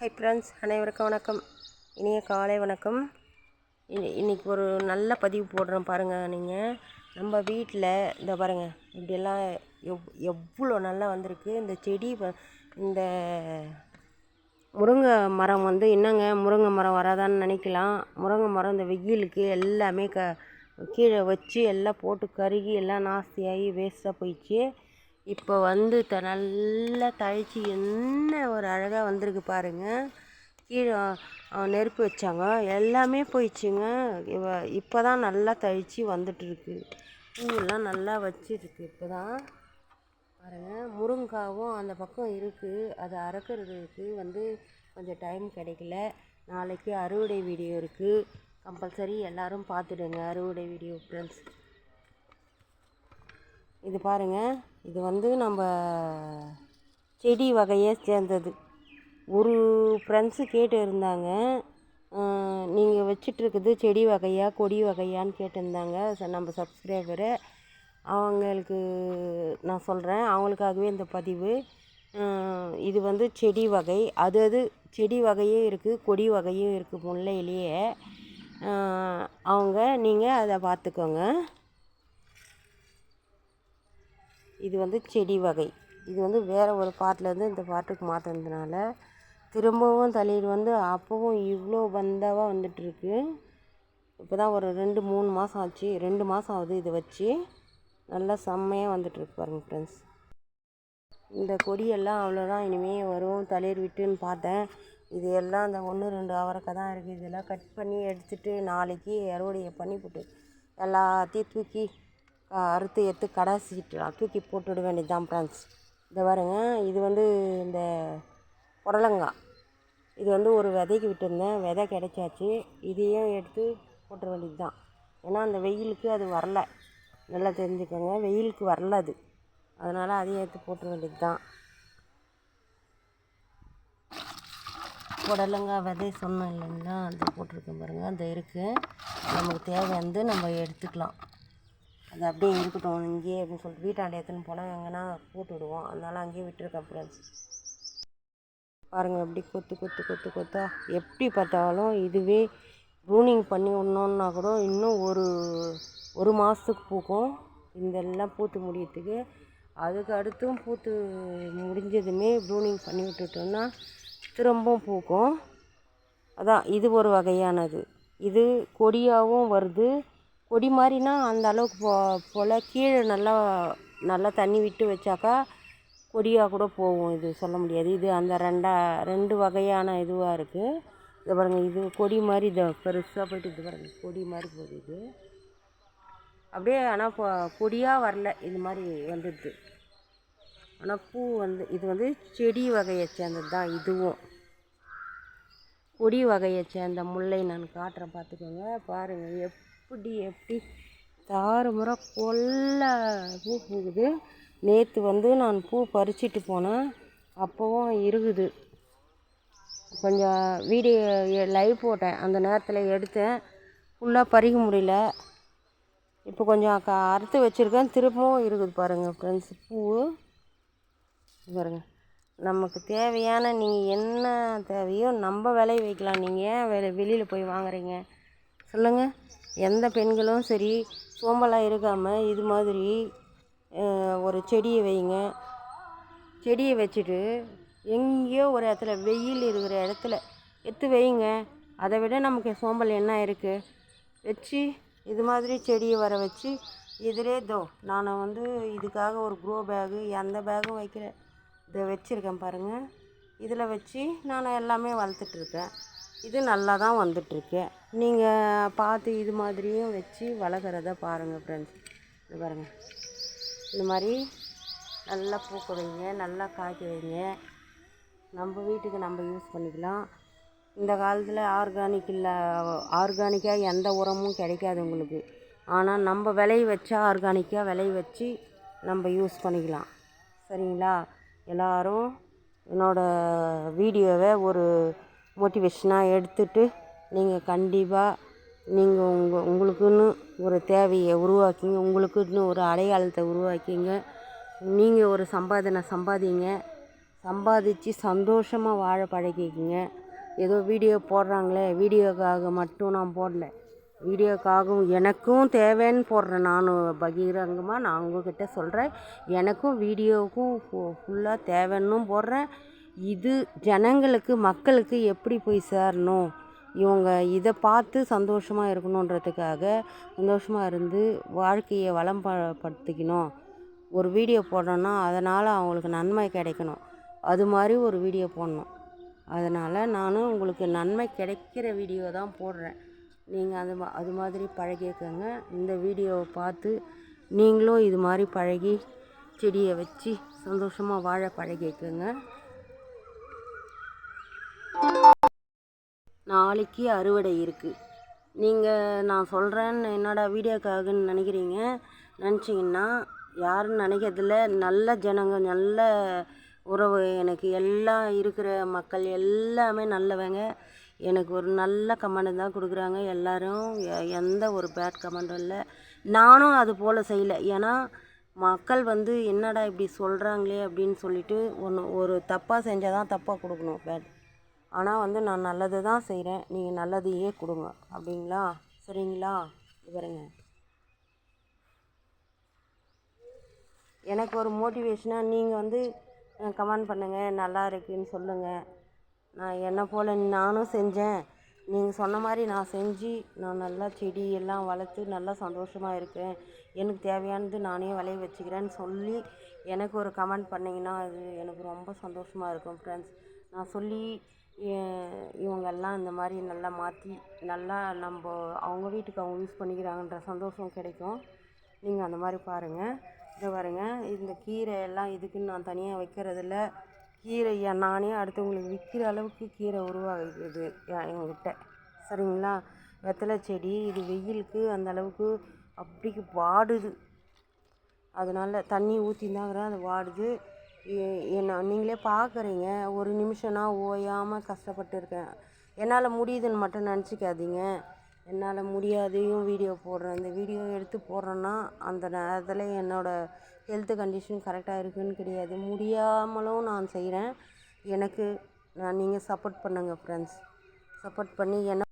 Hi friends அனைவருக்கும் வணக்கம். இனிய காலை வணக்கம். இனி இன்றைக்கி ஒரு நல்ல பதிவு போடுறோம் பாருங்கள் நீங்கள் நம்ம வீட்டில் இந்த பாருங்கள் இப்படியெல்லாம் எவ் எவ்வளோ நல்லா வந்திருக்கு. இந்த செடி இந்த முருங்கை மரம் வந்து என்னங்க முருங்கை மரம் வராதான்னு நினைக்கலாம். முருங்கை மரம் இந்த வெயிலுக்கு எல்லாமே க கீழே வச்சு எல்லாம் போட்டு கருகி எல்லாம் நாஸ்தியாகி வேஸ்ட்டாக போயிடுச்சு. இப்போ வந்து த நல்லா தழைச்சி என்ன ஒரு அழகாக வந்திருக்கு பாருங்க. கீழே நெருப்பு வச்சாங்க. எல்லாமே போயிடுச்சுங்க. இவ இப்போ தான் நல்லா தழிச்சு வந்துட்டுருக்கு. பூவெல்லாம் நல்லா வச்சிருக்கு இப்போ தான் பாருங்கள் முருங்காவும் அந்த பக்கம் இருக்குது அதை அறுக்கிறதுக்கு வந்து கொஞ்சம் டைம் கிடைக்கல. நாளைக்கு அறுவடை வீடியோ இருக்குது கம்பல்சரி எல்லோரும் பார்த்துடுங்க அறுவடை வீடியோ ஃப்ரெண்ட்ஸ் இது பாருங்க. இது வந்து நம்ம செடி வகையை சேர்ந்தது. ஒரு ஃப்ரெண்ட்ஸு கேட்டு இருந்தாங்க. நீங்கள் வச்சிட்ருக்குது செடி வகையா கொடி வகையான்னு கேட்டிருந்தாங்க. ச- நம்ம சப்ஸ்கிரைபரு அவங்களுக்கு நான் சொல்கிறேன் அவங்களுக்காகவே இந்த பதிவு. இது வந்து செடி வகை. அது அது செடி வகையும் இருக்குது கொடி வகையும் இருக்குது முல்லையிலேயே. அவங்க நீங்கள் அதை பார்த்துக்கோங்க இது வந்து செடி வகை. இது வந்து வேறு ஒரு பாட்டிலேருந்து இந்த பாட்டுக்கு மாற்றினதுனால திரும்பவும் தளிர் வந்து அப்போவும் இவ்வளோ பந்தாவாக வந்துட்டுருக்கு. இப்போ தான் ஒரு ரெண்டு மூணு மாதம் ஆச்சு. ரெண்டு மாதம் ஆகுது இதை வச்சு. நல்லா செம்மையாக வந்துட்டுருக்கு பாருங்கள் ஃப்ரெண்ட்ஸ் இந்த கொடியெல்லாம் அவ்வளோதான். இனிமேல் வரும். தளிர் விட்டுன்னு பார்த்தேன். இது எல்லாம் அந்த ஒன்று ரெண்டு அவரக்காய் தான் இருக்குது இதெல்லாம் கட் பண்ணி எடுத்துகிட்டு நாளைக்கு அறுவடையை பண்ணிவிட்டு எல்லாத்தையும் தூக்கி அறுத்து எடுத்து கடாசிட்டு தூக்கி போட்டுவிட வேண்டியது தான் ஃப்ரெண்ட்ஸ். இந்த பாருங்க இது வந்து இந்த புடலங்காய். இது வந்து ஒரு விதைக்கு விட்டுருந்தேன். விதை கிடைச்சாச்சு. இதையும் எடுத்து போட்டுற வேண்டியது தான் ஏன்னா அந்த வெயிலுக்கு அது வரல. நல்லா தெரிஞ்சுக்கோங்க வெயிலுக்கு வரல அது. அதனால் அதையும் எடுத்து போட்டுற வேண்டியது தான் புடலங்காய் விதை சொன்ன இல்லைங்களா? அது போட்டிருக்கேன் பாருங்கள் அந்த இருக்குது நமக்கு தேவையானது நம்ம எடுத்துக்கலாம். அது அப்படியே இருக்கட்டும் இங்கேயே அப்படின்னு சொல்லிட்டு வீட்டாண்ட எடுத்துன்னு போனால் எங்கன்னா போட்டு விடுவோம். அதனால் அங்கேயே விட்டுருக்கேன் ஃப்ரெண்ட்ஸ் பாருங்கள் எப்படி கொத்து கொத்து கொத்து கொத்தா எப்படி பார்த்தாலும் இதுவே ப்ரூனிங் பண்ணி விடணுன்னா கூட இன்னும் ஒரு ஒரு மாதத்துக்கு பூக்கும். இதெல்லாம் பூத்து முடியறதுக்கு அதுக்கு அடுத்தும் பூத்து முடிஞ்சதுமே ப்ரூனிங் பண்ணி விட்டுட்டோம்னா திரும்பவும் பூக்கும். அதான் இது ஒரு வகையானது. இது கொடியாகவும் வருது கொடி மாதிரினா அந்த அளவுக்கு போ போல். கீழே நல்லா நல்லா தண்ணி விட்டு வச்சாக்கா கொடியாக கூட போகும். இது சொல்ல முடியாது. இது அந்த ரெண்டா ரெண்டு வகையான இதுவாக இருக்குது இது பாருங்கள் இது கொடி மாதிரி இது பெருசாக போய்ட்டு இது பாருங்கள் கொடி மாதிரி போகுது இது. அப்படியே ஆனால் இப்போ கொடியாக வரல. இது மாதிரி வந்துடுது. ஆனால் பூ வந்து இது வந்து செடி வகையை சேர்ந்தது தான் இதுவும். கொடி வகையை சேர்ந்த முல்லை நான் காட்டுறேன். பார்த்துக்கோங்க. பாருங்கள் எப்படி எப்படி தாறுமுறை கொல்ல பூ பூக்குது. நேற்று வந்து நான் பூ பறிச்சிட்டு போனேன். அப்போவும் இருக்குது கொஞ்சம் வீடியோ லைவ் போட்டேன். அந்த நேரத்தில் எடுத்தேன். ஃபுல்லாக பறிக்க முடியல. இப்போ கொஞ்சம் க அறுத்து வச்சுருக்கேன். திரும்பவும் இருக்குது பாருங்கள் ஃப்ரெண்ட்ஸ் பூ. பாருங்கள் நமக்கு தேவையான நீங்கள் என்ன தேவையோ நம்ம விளைய வைக்கலாம். நீங்கள் ஏன் வெளி வெளியில் போய் வாங்குறீங்க? சொல்லுங்கள் எந்த பெண்களும் சரி சோம்பலாக இருக்காமல் இது மாதிரி ஒரு செடியை வைங்க. செடியை வச்சுட்டு எங்கேயோ ஒரு இடத்துல வெயில் இருக்கிற இடத்துல எடுத்து வைங்க. அதை விட நமக்கு சோம்பல் என்ன இருக்குது வச்சு இது மாதிரி செடியை வர வச்சு இதிலே தோ நான் வந்து இதுக்காக ஒரு க்ரோ பேகு எந்த பேகும் வைக்கிற இதை வச்சுருக்கேன் பாருங்கள் இதில் வச்சு நான் எல்லாமே வளர்த்துட்ருக்கேன் இது நல்லா தான் வந்துட்டுருக்கு. நீங்கள் பார்த்து இது மாதிரியும் வச்சு வளர்க்குறத பாருங்கள் ஃப்ரெண்ட்ஸ் இது பாருங்கள் இந்த மாதிரி நல்லா பூக்க வைங்க நல்லா காய்க்க வைங்க. நம்ம வீட்டுக்கு நம்ம யூஸ் பண்ணிக்கலாம். இந்த காலத்தில் ஆர்கானிக் இல்லை ஆர்கானிக்காக எந்த உரமும் கிடைக்காது உங்களுக்கு. ஆனால் நம்ம விளைய வச்சா ஆர்கானிக்காக விளைய வச்சு நம்ம யூஸ் பண்ணிக்கலாம். சரிங்களா? எல்லோரும் என்னோடய வீடியோவை ஒரு மோட்டிவேஷனாக எடுத்துட்டு நீங்கள் கண்டிப்பாக நீங்கள் உங்கள் உங்களுக்குன்னு ஒரு தேவையை உருவாக்கிங்க உங்களுக்குன்னு ஒரு அடையாளத்தை உருவாக்கிங்க. நீங்கள் ஒரு சம்பாதனை சம்பாதிங்க. சம்பாதிச்சு சந்தோஷமாக வாழ பழகிக்கிங்க. ஏதோ வீடியோ போடுறாங்களே வீடியோக்காக மட்டும் நான் போடல. வீடியோக்காகவும் எனக்கும் தேவைன்னு போடுறேன் நானும் பகிரங்கமாக நான் உங்ககிட்ட சொல்கிறேன் எனக்கும் வீடியோவுக்கும் ஃபுல்லாக தேவைன்னும் போடுறேன். இது ஜனங்களுக்கு மக்களுக்கு எப்படி போய் சேரணும்? இவங்க இதை பார்த்து சந்தோஷமாக இருக்கணுன்றதுக்காக சந்தோஷமாக இருந்து வாழ்க்கையை வளம் படுத்திக்கணும். ஒரு வீடியோ போடுறோன்னா அதனால் அவங்களுக்கு நன்மை கிடைக்கணும். அது மாதிரி ஒரு வீடியோ போடணும். அதனால் நானும் உங்களுக்கு நன்மை கிடைக்கிற வீடியோ தான் போடுறேன். நீங்கள் அது மா அது மாதிரி பழகிக்கங்க. இந்த வீடியோவை பார்த்து நீங்களும் இது மாதிரி பழகி செடியை வச்சு சந்தோஷமாக வாழ பழகிக்கங்க. நாளைக்கு அறுவடை இருக்குது நீங்கள் நான் சொல்கிறேன்னு என்னடா வீடியோக்காகன்னு நினைக்கிறீங்க? நினச்சிங்கன்னா யாரும் நினைக்கிறதில்ல. நல்ல ஜனங்க நல்ல உறவு. எனக்கு எல்லாம் இருக்கிற மக்கள் எல்லாமே நல்லவங்க. எனக்கு ஒரு நல்ல கமெண்ட் தான் கொடுக்குறாங்க. எல்லோரும் எ- எந்த ஒரு பேட் கமெண்டும் இல்லை. நானும் அது போல் செய்யலை. ஏன்னா மக்கள் வந்து என்னடா இப்படி சொல்கிறாங்களே அப்படின்னு சொல்லிட்டு ஒன்று ஒரு தப்பாக செஞ்சால் தான் தப்பாக கொடுக்கணும். பேட் ஆனால் வந்து நான் நல்லது தான் செய்கிறேன் நீங்கள் நல்லதையே கொடுங்க. அப்படிங்களா? சரிங்களா? இவருங்க எனக்கு ஒரு மோட்டிவேஷனாக நீங்கள் வந்து கமெண்ட் பண்ணுங்கள் நல்லா இருக்குன்னு சொல்லுங்கள் நான் என்னை போல் நானும் செஞ்சேன். நீங்கள் சொன்ன மாதிரி நான் செஞ்சு நான் நல்லா செடி எல்லாம் வளர்த்து நல்லா சந்தோஷமாக இருக்கேன் எனக்கு தேவையானது நானே விளைய வச்சுக்கிறேன்னு சொல்லி எனக்கு ஒரு கமெண்ட் பண்ணிங்கன்னா அது எனக்கு ரொம்ப சந்தோஷமாக இருக்கும் ஃப்ரெண்ட்ஸ் நான் சொல்லி இவங்கெல்லாம் இந்த மாதிரி நல்லா மாற்றி நல்லா நம்ம அவங்க வீட்டுக்கு அவங்க யூஸ் பண்ணிக்கிறாங்கன்ற சந்தோஷம் கிடைக்கும். நீங்கள் அந்த மாதிரி பாருங்கள் இதை பாருங்கள் இந்த கீரை எல்லாம் இதுக்குன்னு நான் தனியாக வைக்கிறதில்ல. கீரையை நானே அடுத்தவங்களுக்கு விற்கிற அளவுக்கு கீரை உருவாகுது எ- சரிங்களா? வெத்தலை செடி இது வெயிலுக்கு அந்த அளவுக்கு அப்படி வாடுது. அதனால தண்ணி ஊற்றிருந்தாங்கிறேன் அது வாடுது. என்ன நீங்களே பார்க்குறீங்க ஒரு நிமிஷம்னா ஓயாமல் கஷ்டப்பட்டு இருக்கேன் என்னால் முடியுதுன்னு மட்டும் நினச்சிக்காதீங்க. என்னால் முடியாதையும் வீடியோ போடுறேன். இந்த வீடியோ எடுத்து போடுறேன்னா அந்த நேரத்தில் என்னோடய ஹெல்த் கண்டிஷன் கரெக்டாக இருக்குன்னு கிடையாது. முடியாமலும் நான் செய்கிறேன் எனக்கு நான் நீங்கள் சப்போர்ட் பண்ணுங்கள் ஃப்ரெண்ட்ஸ் சப்போர்ட் பண்ணி என்ன